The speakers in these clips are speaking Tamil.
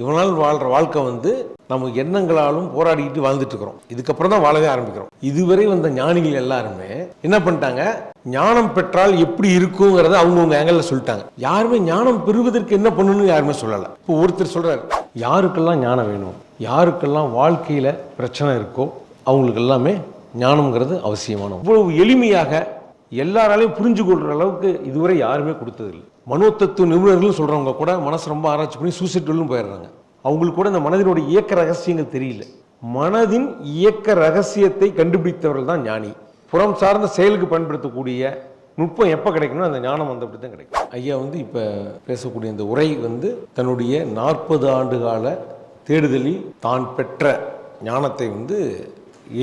இவனால் வாழ்கிற வாழ்க்கை வந்து நம்ம எண்ணங்களாலும் போராடிக்கிட்டு வாழ்ந்துட்டு இருக்கிறோம். இதுக்கப்புறம் தான் வாழவே ஆரம்பிக்கிறோம். இதுவரை வந்த ஞானிகள் எல்லாருமே என்ன பண்ணிட்டாங்க? ஞானம் பெற்றால் எப்படி இருக்குங்கிறத அவங்கவுங்க ஆங்கிளில் சொல்லிட்டாங்க. யாருமே ஞானம் பெறுவதற்கு என்ன பண்ணணும்னு யாருமே சொல்லலை. இப்போ ஒருத்தர் சொல்றாரு யாருக்கெல்லாம் ஞானம் வேணும்? யாருக்கெல்லாம் வாழ்க்கையில் பிரச்சனை இருக்கோ அவங்களுக்கு எல்லாமே ஞானம்ங்கிறது அவசியமான இவ்வளவு எளிமையாக எல்லாராலையும் புரிஞ்சு கொள்ற அளவுக்கு இதுவரை யாருமே கொடுத்ததில்லை. மனோத்தத்துவ நிபுணர்கள் சொல்றவங்க கூட மனசு ரொம்ப ஆராய்ச்சி பண்ணி சூசைட்களும் போயிடுறாங்க. அவங்களுக்கு கூட இந்த மனதினுடைய இயக்க ரகசியங்கள் தெரியல. மனதின் இயக்க ரகசியத்தை கண்டுபிடித்தவர்கள் தான் ஞானி. புறம் சார்ந்த செயலுக்கு பயன்படுத்தக்கூடிய நுட்பம் எப்போ கிடைக்கணும் அந்த ஞானம் வந்தபடி தான் கிடைக்கும். ஐயா வந்து இப்போ பேசக்கூடிய இந்த உரை வந்து தன்னுடைய நாற்பது ஆண்டு கால தேடுதலில் தான் பெற்ற ஞானத்தை வந்து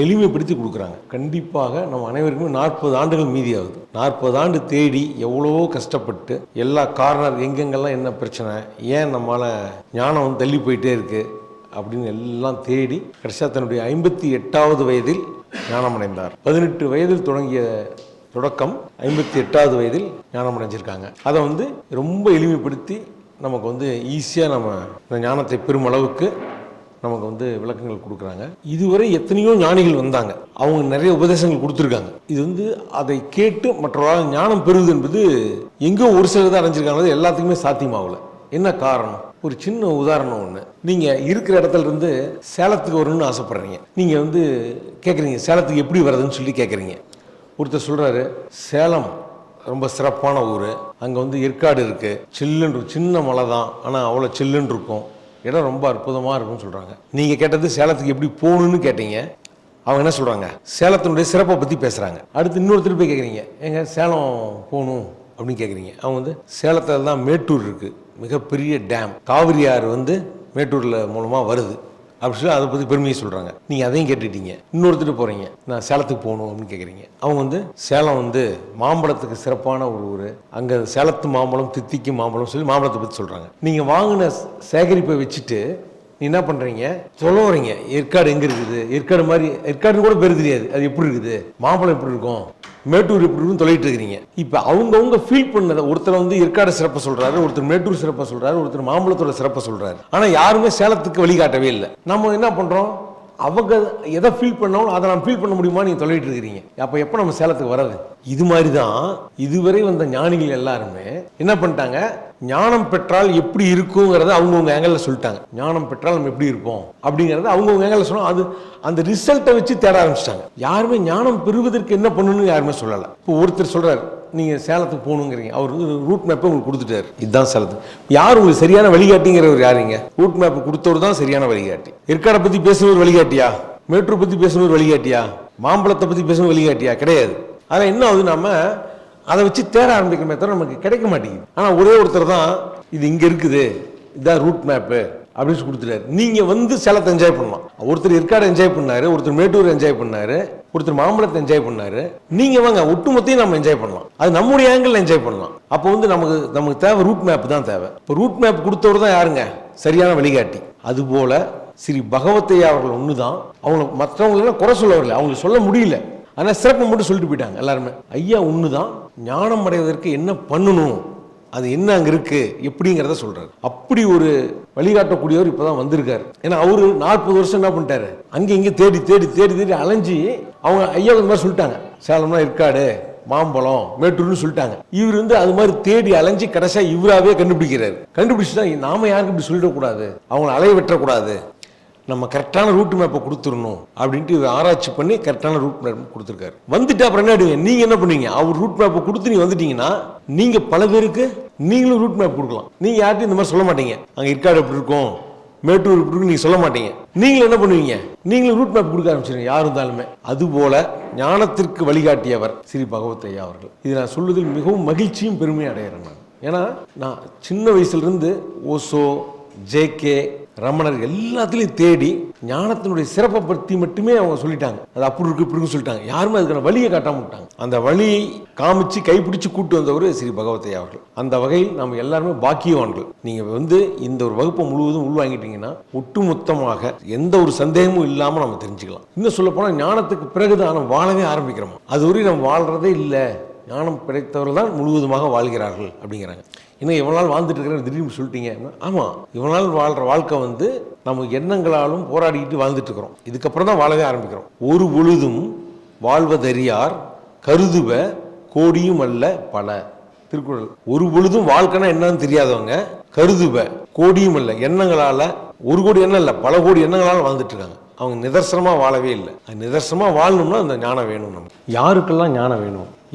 எளிமைப்படுத்தி கொடுக்குறாங்க. கண்டிப்பாக நம்ம அனைவருக்குமே நாற்பது ஆண்டுகள் மீதி ஆகுது நாற்பது ஆண்டு தேடி எவ்வளவோ கஷ்டப்பட்டு எல்லா கார்னர் எங்கெங்கெல்லாம் என்ன பிரச்சனை ஏன் நம்மளால் ஞானம் வந்து தள்ளி போயிட்டே இருக்கு அப்படின்னு எல்லாம் தேடி கடைசியாக தன்னுடைய ஐம்பத்தி எட்டாவது வயதில் ஞானம் அடைந்தார் பதினெட்டு வயதில் தொடங்கிய தொடக்கம் ஐம்பத்தி எட்டாவது வயதில் ஞானம் அடைஞ்சிருக்காங்க அதை வந்து ரொம்ப எளிமைப்படுத்தி நமக்கு வந்து ஈஸியாக நம்ம இந்த ஞானத்தை பெறும் அளவுக்கு நமக்கு வந்து விளக்கங்கள் கொடுக்குறாங்க. இதுவரை எத்தனையோ ஞானிகள் வந்தாங்க. அவங்க நிறைய உபதேசங்கள் கொடுத்துருக்காங்க. இது வந்து அதை கேட்டு மற்றவர்களால் ஞானம் பெறுவது என்பது எங்கோ ஒரு சிலர் தான் அடைஞ்சிருக்காங்க எல்லாத்துக்குமே சாத்தியமாகல. என்ன காரணம்? ஒரு சின்ன உதாரணம் ஒன்று நீங்கள் இருக்கிற இடத்துல இருந்து சேலத்துக்கு வரணும்னு ஆசைப்பட்றீங்க. நீங்கள் வந்து கேட்குறீங்க சேலத்துக்கு எப்படி வர்றதுன்னு சொல்லி கேட்குறீங்க ஒருத்தர் சொல்கிறாரு சேலம் ரொம்ப சிறப்பான ஊர். அங்கே வந்து ஏற்காடு இருக்குது சில்லுன்னு சின்ன மலை தான் ஆனால் அவ்வளோ சில்லுன்னு இருக்கும். இடம் ரொம்ப அற்புதமாக இருக்கும்னு சொல்கிறாங்க நீங்கள் கேட்டது சேலத்துக்கு எப்படி போகணும்னு கேட்டீங்க. அவங்க என்ன சொல்கிறாங்க சேலத்தினுடைய சிறப்பை பற்றி பேசுகிறாங்க அடுத்து இன்னொருத்தர் போய் கேட்குறீங்க எங்கள் சேலம் போகணும் அப்படின்னு கேட்குறீங்க அவங்க வந்து சேலத்தில் தான் மேட்டூர் இருக்குது மிகப்பெரிய டேம் காவிரி ஆறு வந்து மேட்டூரில் மூலமாக வருது. அப்படி சொல்லி அதை பற்றி பெருமையை சொல்கிறாங்க நீங்கள் அதையும் கேட்டுட்டீங்க. இன்னொருத்தர் போகிறீங்க நான் சேலத்துக்கு போகணும் அப்படின்னு கேட்குறீங்க அவங்க வந்து சேலம் வந்து மாம்பழத்துக்கு சிறப்பான ஒரு ஊர். அங்கே சேலத்து மாம்பழம் தித்திக்கு மாம்பழம் சொல்லி மாம்பழத்தை பற்றி சொல்கிறாங்க நீங்கள் வாங்கின சேகரிப்பை வச்சுட்டு நீ என்ன பண்ணுறீங்க சொல்ல வரீங்க. ஏற்காடு எங்கே இருக்குது? ஏற்காடு மாதிரி ஏற்காடுன்னு கூட பேர் தெரியாது. அது எப்படி இருக்குது? மாம்பழம் எப்படி இருக்கும்? மேட்டூர் இப்படின்னு இருக்குன்னு சொல்லிட்டு இருக்கிறீங்க. இப்போ அவங்கவுங்க ஃபீல் பண்ணதை ஒருத்தர் வந்து ஏற்காடு சிறப்பை சொல்றாரு ஒருத்தர் மேட்டூர் சிறப்பை சொல்றாரு ஒருத்தர் மாம்பழத்தோட சிறப்பை சொல்றாரு. ஆனால் யாருமே சேலத்துக்கு வழிகாட்டவே இல்லை. நம்ம என்ன பண்ணுறோம் அவங்க எதை ஃபீல் பண்ணாலும் அதை நான் ஃபீல் பண்ண முடியுமா நீங்கள் சொல்லிட்டு இருக்கிறீங்க. அப்போ எப்போ நம்ம சேலத்துக்கு வர்றது? இது மாதிரி தான் இதுவரை வந்த ஞானிகள் எல்லாருமே என்ன பண்ணிட்டாங்க? ஞானம் பெற்றால் எப்படி இருக்குங்கிறத அவங்கவுங்க ஆங்கிளில் சொல்லிட்டாங்க. ஞானம் பெற்றால் நம்ம எப்படி இருப்போம்? அப்படிங்கிறத அவங்கவுங்க ஆங்கிளில் சொன்னால் அது அந்த ரிசல்ட்டை வச்சு தேட ஆரம்பிச்சிட்டாங்க. யாருமே ஞானம் பெறுவதற்கு என்ன பண்ணணும்னு யாருமே சொல்லலை. இப்போ ஒருத்தர் சொல்கிறார் நீங்கள் சேலத்துக்கு போகணுங்கிறீங்க. அவர் ரூட் மேப்பை உங்களுக்கு கொடுத்துட்டாரு. இதுதான் சேலத்துக்கு யார் உங்களுக்கு சரியான வழிகாட்டிங்கிறவர் யாருங்க ரூட் மேப் கொடுத்தவர் தான் சரியான வழிகாட்டி. ஏற்காடை பற்றி பேசுனவர் வழிகாட்டியா? மேட்டூர் பற்றி பேசுனவர் வழிகாட்டியா? மாம்பழத்தை பற்றி பேசுனவர் வழிகாட்டியா? கிடையாது. அதில் என்ன ஆகுது? நம்ம அதை வச்சு தேட ஆரம்பிக்கிறமே தவிர நமக்கு கிடைக்க மாட்டேங்குது. ஆனால் ஒரே ஒருத்தர் தான் இது இங்கே இருக்குது. இதுதான் ரூட் மேப்பு அப்படின்னு சொல்லி கொடுத்துட்டாரு. நீங்கள் வந்து சேலத்தை என்ஜாய் பண்ணலாம். ஒருத்தர் ஏற்காடு என்ஜாய் பண்ணாரு ஒருத்தர் மேட்டூர் என்ஜாய் பண்ணாரு ஒருத்தர் மாம்பழத்தை என்ஜாய் பண்ணாரு. நீங்கள் வாங்க ஒட்டுமொத்தையும் நம்ம என்ஜாய் பண்ணலாம். அது நம்முடைய ஆங்கிள் என்ஜாய் பண்ணலாம். அப்போ வந்து நமக்கு நமக்கு தேவை ரூட் மேப் தான் தேவை. இப்போ ரூட் மேப் கொடுத்தவர் தான் யாருங்க? சரியான வழிகாட்டி. அதுபோல் ஸ்ரீ பகவத்தையா அவர்கள் ஒன்று தான் அவங்க மற்றவங்களெல்லாம் குறை சொல்ல வரல அவங்களுக்கு சொல்ல முடியல. ஆனால் சிறப்பு மட்டும் சொல்லிட்டு போயிட்டாங்க எல்லாருமே. ஐயா ஒன்று தான் ஞானம் அடைவதற்கு என்ன பண்ணணும்? அது என்ன அங்கே இருக்கு? எப்படிங்கிறத சொல்றாரு. அப்படி ஒரு வழிகாட்டக்கூடியவர் இப்பதான் வந்திருக்காரு. ஏன்னா அவரு நாற்பது வருஷம் என்ன பண்ணிட்டாரு? அங்கே இங்கே தேடி தேடி தேடி தேடி அலைஞ்சு அவங்க ஐயா இந்த மாதிரி சொல்லிட்டாங்க. சேலம்னா இருக்காடு மாம்பழம் மேட்டூர்னு சொல்லிட்டாங்க. இவர் வந்து அது மாதிரி தேடி அலைஞ்சு கடைசியா இவராவே கண்டுபிடிக்கிறாரு. கண்டுபிடிச்சுட்டா நாம யாருக்கும் இப்படி சொல்லிடக்கூடாது? அவங்கள அலைய வெட்டக்கூடாது நம்ம கரெக்டான ரூட் மேப்பை கொடுத்துடணும் அப்படின்ட்டு இவர் ஆராய்ச்சி பண்ணி கரெக்டான ரூட் மேப் கொடுத்துருக்காரு. வந்துட்டு அப்புறம் என்ன ஆடுவீங்க நீங்க என்ன பண்ணுவீங்க அவர் ரூட் மேப்பை கொடுத்து நீங்க வந்துட்டீங்கன்னா நீங்க பல பேருக்கு நீங்களும் ரூட் மேப் கொடுக்கலாம். நீங்கள் யார்ட்டையும் இந்த மாதிரி சொல்ல மாட்டீங்க. அங்கே இருக்காடு எப்படி இருக்கும்? மேட்டூர் இப்படி இருக்கும்? நீங்கள் சொல்ல மாட்டீங்க. நீங்களும் என்ன பண்ணுவீங்க? நீங்களும் ரூட் மேப் கொடுக்க ஆரம்பிச்சிருங்க யார் இருந்தாலுமே. அதுபோல ஞானத்திற்கு வழிகாட்டியவர் ஸ்ரீ பகவத் ஐயா அவர்கள். இது நான் சொல்வதில் மிகவும் மகிழ்ச்சியும் பெருமையும் அடைகிறேன் நான். ஏன்னா நான் சின்ன வயசுலேருந்து ஓசோ ஜேகே ரமணர் எல்லாத்துலேயும் தேடி ஞானத்தினுடைய சிறப்பை பற்றி மட்டுமே அவங்க சொல்லிட்டாங்க. அது அப்படி இருக்கு இப்படி சொல்லிட்டாங்க. யாருமே அதுக்கான வழியை காட்டாம விட்டாங்க. அந்த வழியை காமிச்சு கைப்பிடிச்சு கூட்டு வந்தவர் ஸ்ரீ பகவத்தையா அவர்கள். அந்த வகையில் நம்ம எல்லாருமே பாக்கியவான்கள். நீங்கள் வந்து இந்த ஒரு வகுப்பை முழுவதும் உள்வாங்கிட்டீங்கன்னா ஒட்டுமொத்தமாக எந்த ஒரு சந்தேகமும் இல்லாமல் நம்ம தெரிஞ்சுக்கலாம். இன்னும் சொல்ல போனால் ஞானத்துக்கு பிறகுதான் நம்ம வாழவே ஆரம்பிக்கிறோம்? அது வரையும் நம்ம வாழ்கிறதே இல்லை. ஞானம் கிடைத்தவர்கள் தான் முழுவதுமாக வாழ்கிறார்கள் அப்படிங்கிறாங்க. இன்னும் எவ்வளோ நாள் வாழ்ந்துட்டு இருக்கிறேன் திடீர்னு சொல்லிட்டீங்க ஆமாம் இவ்வளோ நாள் வாழ்கிற வாழ்க்கை வந்து நம்ம எண்ணங்களாலும் போராடிக்கிட்டு வாழ்ந்துட்டு இருக்கிறோம். இதுக்கப்புறம் தான் வாழவே ஆரம்பிக்கிறோம். ஒரு பொழுதும் வாழ்வதறியார் கருதுவ கோடியும் அல்ல பல. திருக்குறள். ஒரு பொழுதும் வாழ்க்கைனா என்னன்னு தெரியாதவங்க கருதுவ கோடியும் இல்லை எண்ணங்களால் ஒரு கோடி எண்ணம் இல்லை பல கோடி எண்ணங்களால் வாழ்ந்துட்டு இருக்காங்க. அவங்க நிதர்சனமாக வாழவே இல்லை. நிதர்சனமாக வாழணும்னா அந்த ஞானம் வேணும் நமக்கு. யாருக்கெல்லாம் ஞானம் வேணும்?